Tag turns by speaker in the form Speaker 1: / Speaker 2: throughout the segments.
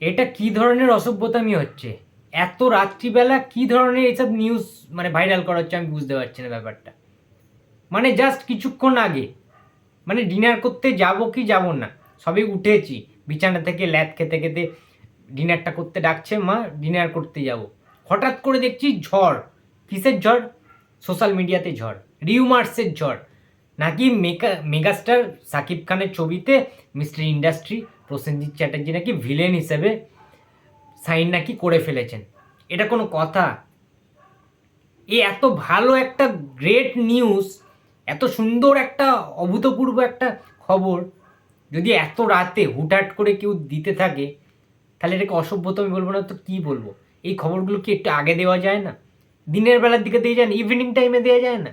Speaker 1: এটা কি ধরনের অসভ্যতামি হচ্ছে? এত রাত্রিবেলা কি ধরনের এসব নিউজ মানে ভাইরাল করা হচ্ছে আমি বুঝতে পারছি না ব্যাপারটা। মানে জাস্ট কিছুক্ষণ আগে। মানে ডিনার করতে যাব কি যাব না? সবে উঠেছি। বিছানা থেকে ল্যাদ খেতে খেতে ডিনারটা করতে ডাকছে মা ডিনার করতে যাব। হঠাৎ করে দেখছি ঝড়। কিসের ঝড়? সোশ্যাল মিডিয়াতে ঝড়। রিউমার্সের ঝড়। নাকি মেকা, মেগাস্টার সাকিব খানের ছবিতে মিস্টার ইন্ডাস্ট্রি, প্রসেনজিৎ চ্যাটার্জি নাকি ভিলেন হিসেবে সাইন নাকি করে ফেলেছেন? এটা কোনো কথা? এ এত ভালো একটা গ্রেট নিউজ এত সুন্দর একটা, অভূতপূর্ব একটা খবর, যদি এত রাতে হুটহাট করে কেউ দিতে থাকে, তাহলে এটাকে অসভ্যতা আমি বলব না, তো কী বলব? এই খবরগুলো কি একটু আগে দেওয়া যায় না? দিনের বেলার দিকে দিয়ে যায় না ইভিনিং টাইমে দেওয়া যায় না?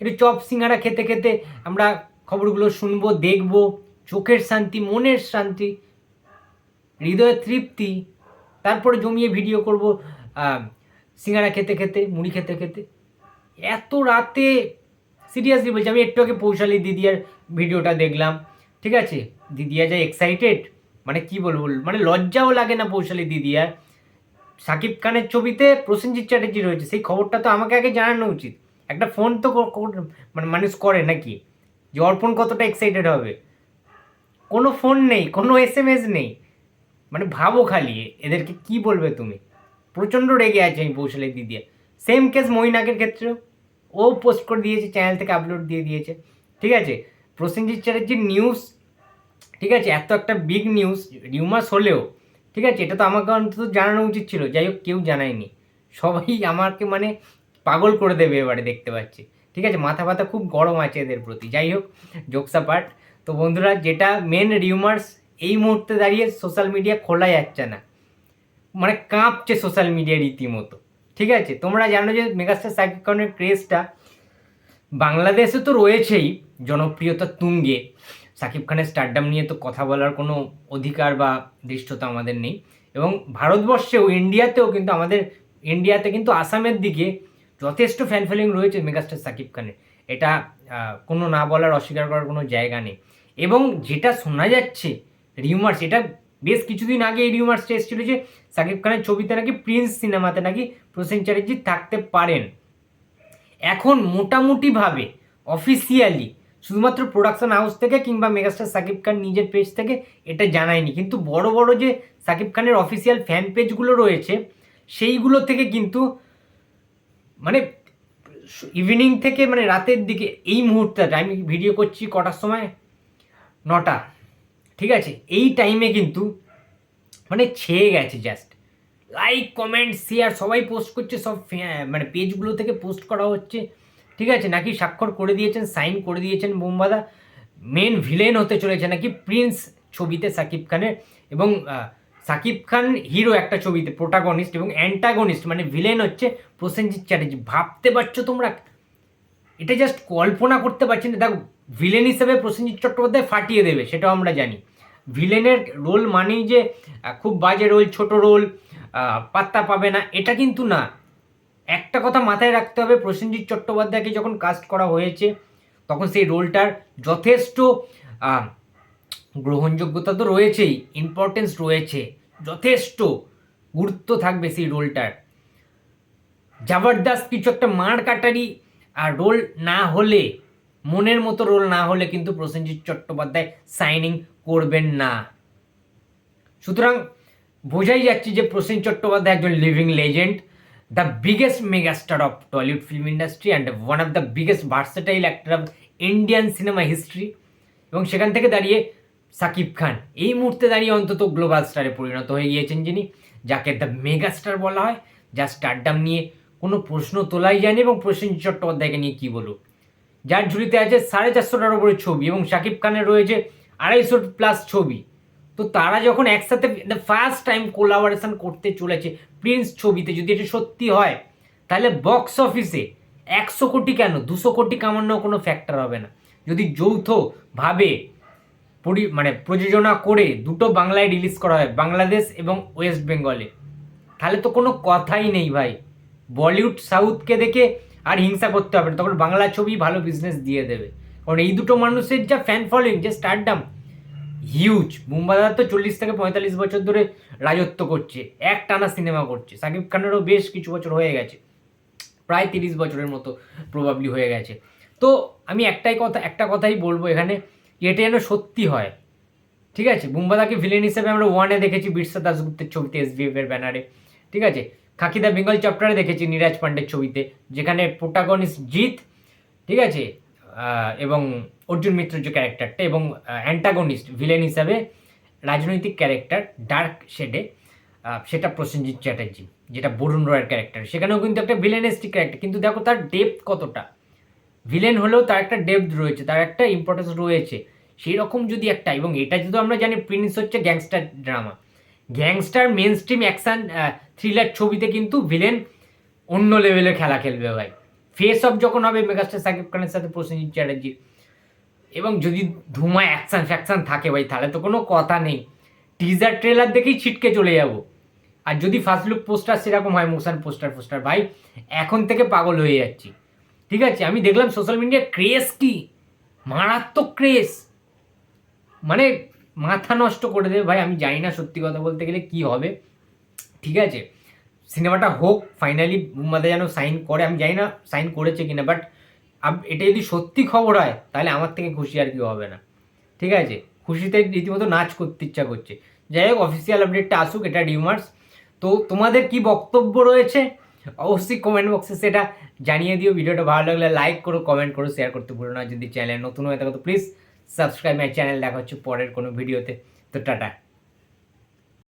Speaker 1: একটু চপ সিঙ্গারা খেতে খেতে আমরা খবরগুলো শুনব, দেখব, চোখের শান্তি, মনের শান্তি হৃদয়ের তৃপ্তি, তারপরে জমিয়ে ভিডিও করব সিঙ্গারা খেতে খেতে, মুড়ি খেতে খেতে। এত রাতে সিরিয়াসলি বলছি, আমি একটু আগে পৌশালি দিদিয়ার ভিডিওটা দেখলাম, ঠিক আছে? দিদিয়া যা এক্সাইটেড মানে কি বলব মানে লজ্জাও লাগে না পৌশালি দিদিয়ার সাকিব খানের ছবিতে প্রসেনজিৎ চ্যাটার্জি রয়েছে, সেই খবরটা তো আমাকে আগে জানানো উচিত। একটা ফোন তো মানে মানুষ করে নাকি? যে অর্পণ কতটা এক্সাইটেড হবে? কোনো ফোন নেই, কোনো এস এম এস নেই। মানে ভাবো খালি, এদেরকে কি বলবে তুমি? প্রচণ্ড রেগে আছে আমি পৌঁছালে দিদি। সেম কেস মহিনাকের ক্ষেত্রেও। ও পোস্ট করে দিয়েছে চ্যানেল থেকে আপলোড দিয়ে দিয়েছে। ঠিক আছে? প্রসেনজিৎ চ্যাটার্জির নিউজ ঠিক আছে? এত একটা বিগ নিউজ রিউমার্স হলেও, ঠিক আছে? এটা তো আমাকে অন্তত জানানো উচিত ছিল। যাই হোক, কেউ জানায়নি। সবাই আমাকে মানে পাগল করে দেবে এবারে দেখতে পাচ্ছি। ঠিক আছে, মাথা ব্যথা খুব গরম আছে এদের প্রতি। যাই হোক জোকসা পার্ট তো বন্ধুরা, যেটা মেন রিউমার্স এই মুহূর্তে দাঁড়িয়ে সোশ্যাল মিডিয়া খোলা যাচ্ছে না। মানে কাঁপছে সোশ্যাল মিডিয়া রীতিমতো। ঠিক আছে, তোমরা জানো যে মেগাস্টার সাকিব খানের ক্রেজটা বাংলাদেশে তো রয়েছেই, জনপ্রিয়তা তুঙ্গে। সাকিব খানের স্টারডাম নিয়ে তো কথা বলার কোনো অধিকার বা দৃষ্টতা আমাদের নেই। এবং ভারতবর্ষেও ইন্ডিয়াতেও কিন্তু আমাদের ইন্ডিয়াতে কিন্তু আসামের দিকে যথেষ্ট ফ্যান ফলোয়িং রয়েছে মেগাস্টার সাকিব খানের। এটা কোনো না বলার অস্বীকার করার কোনো জায়গা নেই। এবং যেটা শোনা যাচ্ছে রিউমার্স এটা বেশ কিছুদিন আগে এই রিউমার্সটা এসেছিল যে সাকিব খানের ছবিতে নাকি প্রিন্স সিনেমাতে নাকি প্রসেন চ্যাটার্জি থাকতে পারেন। এখন মোটামুটিভাবে অফিসিয়ালি শুধুমাত্র প্রোডাকশন হাউস থেকে কিংবা মেগাস্টার সাকিব খান নিজের পেজ থেকে এটা জানায়নি। কিন্তু বড় বড় যে সাকিব খানের অফিসিয়াল ফ্যান পেজগুলো রয়েছে, সেইগুলো থেকে কিন্তু মানে ইভিনিং থেকে মানে রাতের দিকে এই মুহূর্তে আমি ভিডিও করছি কটার সময়? নটা। ঠিক আছে? এই টাইমে কিন্তু মানে ছেয়ে গেছে জাস্ট লাইক কমেন্ট শেয়ার সবাই পোস্ট করছে, সব মানে পেজগুলো থেকে পোস্ট করা হচ্ছে। ঠিক আছে? নাকি স্বাক্ষর করে দিয়েছেন সাইন করে দিয়েছেন বোমবাদা? মেন ভিলেন হতে চলেছে নাকি প্রিন্স ছবিতে সাকিব খানের এবং সাকিব খান হিরো একটা ছবিতে প্রোটাগনিস্ট এবং অ্যান্টাগনিস্ট মানে ভিলেন হচ্ছে প্রসেনজিৎ চ্যাটার্জি। ভাবতে পারছ তোমরা? এটা জাস্ট কল্পনা করতে পারছি না। দেখো ভিলেন হিসেবে প্রসেনজিৎ চট্টোপাধ্যায় ফাটিয়ে দেবে, সেটাও আমরা জানি। ভিলেনের রোল মানেই যে খুব বাজে রোল ছোট রোল পাত্তা পাবে না, এটা কিন্তু না। একটা কথা মাথায় রাখতে হবে, প্রসেনজিৎ চট্টোপাধ্যায়কে যখন কাস্ট করা হয়েছে, তখন সেই রোলটার যথেষ্ট গ্রহণযোগ্যতা তো রয়েছেই ইম্পর্টেন্স রয়েছে। যথেষ্ট গুরুত্ব থাকবে সেই রোলটার। জবরদস্ত কিছু একটা মার কাটারি আর রোল না হলে, মনের মতো রোল না হলে কিন্তু প্রসেনজিৎ চট্টোপাধ্যায় সাইনিং করবেন না। সুতরাং বোঝাই যাচ্ছে যে প্রসেন চট্টোপাধ্যায় একজন living legend the biggest megastar of Tollywood film industry and one of the biggest versatile actor of Indian cinema history এবং সেখান থেকে দাঁড়িয়ে সাকিব খান। এই মুহূর্তে দাঁড়িয়ে অন্তত গ্লোবাল স্টারে পরিণত হয়ে গিয়েছেন যিনি, যাকে দ্য মেগা স্টার বলা হয়, যা স্টারডাম নিয়ে কোনো প্রশ্ন তোলাই যায়নি এবং প্রসেনজিৎ চট্টোপাধ্যায়কে নিয়ে কী বলুক যার ঝুলিতে আছে সাড়ে চারশোটার উপরে ছবি এবং শাকিব খানের রয়েছে আড়াইশো প্লাস ছবি। তো তারা যখন একসাথে দ্য ফার্স্ট টাইম কোলাবোরেশন করতে চলেছে প্রিন্স ছবিতে, যদি এটা সত্যি হয়, তাহলে বক্স অফিসে একশো কোটি কেন? দুশো কোটি কামানো কোনো ফ্যাক্টর হবে না। যদি যৌথভাবে পরি মানে প্রযোজনা করে দুটো বাংলায় রিলিজ করা হয়, বাংলাদেশ এবং ওয়েস্ট বেঙ্গলে তাহলে তো কোনো কথাই নেই ভাই। বলিউড সাউথকে দেখে আর হিংসা করতে হবে না। তখন বাংলা ছবি ভালো বিজনেস দিয়ে দেবে। কারণ এই দুটো মানুষের যা ফ্যান ফলোয়িং যে স্টারডাম হিউজ বুম্বাদার তো চল্লিশ থেকে পঁয়তাল্লিশ বছর ধরে রাজত্ব করছে এক টানা সিনেমা করছে। সাকিব খানেরও বেশ কিছু বছর হয়ে গেছে। প্রায় তিরিশ বছরের মতো প্রবাবলি হয়ে গেছে। তো আমি একটাই কথা, একটা কথাই বলব এখানে। এটা যেন সত্যি হয়। ঠিক আছে? বুম্বাদাকে ভিলেন হিসেবে আমরা ওয়ানে দেখেছি, বিরসা দাসগুপ্তের ছবিতে এসবিএফ এর ব্যানারে। ঠিক আছে? খাকিদা বেঙ্গল চ্যাপ্টারে দেখেছি, নীরাজ পান্ডের ছবিতে, যেখানে প্রোটাগনিস্ট জিৎ, ঠিক আছে? এবং অর্জুন মিত্র যে ক্যারেক্টারটা এবং অ্যান্টাগনিস্ট ভিলেন হিসাবে রাজনৈতিক ক্যারেক্টার ডার্ক শেডে সেটা প্রসেনজিৎ চ্যাটার্জি, যেটা বরুণ রয়ের ক্যারেক্টার সেখানেও কিন্তু একটা ভিলেনিস্টিক ক্যারেক্টার কিন্তু দেখো তার ডেপথ কতটা। ভিলেন হলেও তার একটা ডেপথ রয়েছে, তার একটা ইম্পর্টেন্স রয়েছে। সেই রকম যদি একটা, এবং এটা যদি আমরা জানি প্রিন্স হচ্ছে gangster drama gangster mainstream action thriller ছবিতে কিন্তু ভিলেন অন্য লেভেলের খেলা খেলবে ভাই। ফেস অফ যখন হবে মেগাস্টার সাকিব খানের সাথে প্রসেনজিৎ চ্যাটার্জি। এবং যদি ধুমা অ্যাকশন ফ্যাকশন থাকে ভাই, তাহলে তো কোনো কথা নেই। টিজার ট্রেলার দেখেই ছিটকে চলে যাব। আর যদি ফার্স্ট লুক পোস্টার সেরকম হয় মোশন পোস্টার পোস্টার ভাই, এখন থেকে পাগল হয়ে যাচ্ছি। ঠিক আছে, আমি দেখলাম সোশ্যাল মিডিয়ার ক্রেজ কি? মারাত্মক ক্রেজ মানে মাথা নষ্ট করে দেবে। ভাই, আমি জানি না সত্যি কথা বলতে গেলে কি হবে। ঠিক আছে, সিনেমাটা হোক ফাইনালি বুম্বাদা যেন সাইন করে। আমি জানি না সাইন করেছে কিনা বাট এটা যদি সত্যি খবর হয়, তাহলে আমার থেকে খুশি আর কি হবে না। ঠিক আছে, খুশিতে রীতিমতো নাচ করতে ইচ্ছা করছে। যাই হোক অফিসিয়াল আপডেটটা আসুক, এটা রিউমার্স তো তোমাদের কি বক্তব্য রয়েছে? অবশ্যই কমেন্ট বক্সে সেটা জানিয়ে দিও। ভিডিওটা ভালো লাগলে লাইক করো কমেন্ট করো শেয়ার করতে ভুলো না। যদি চ্যানেল নতুন হয়ে থাকো তো প্লিজ সাবস্ক্রাইব মাই চ্যানেল দেখা হচ্ছে পরের কোনো ভিডিওতে তো টাটা।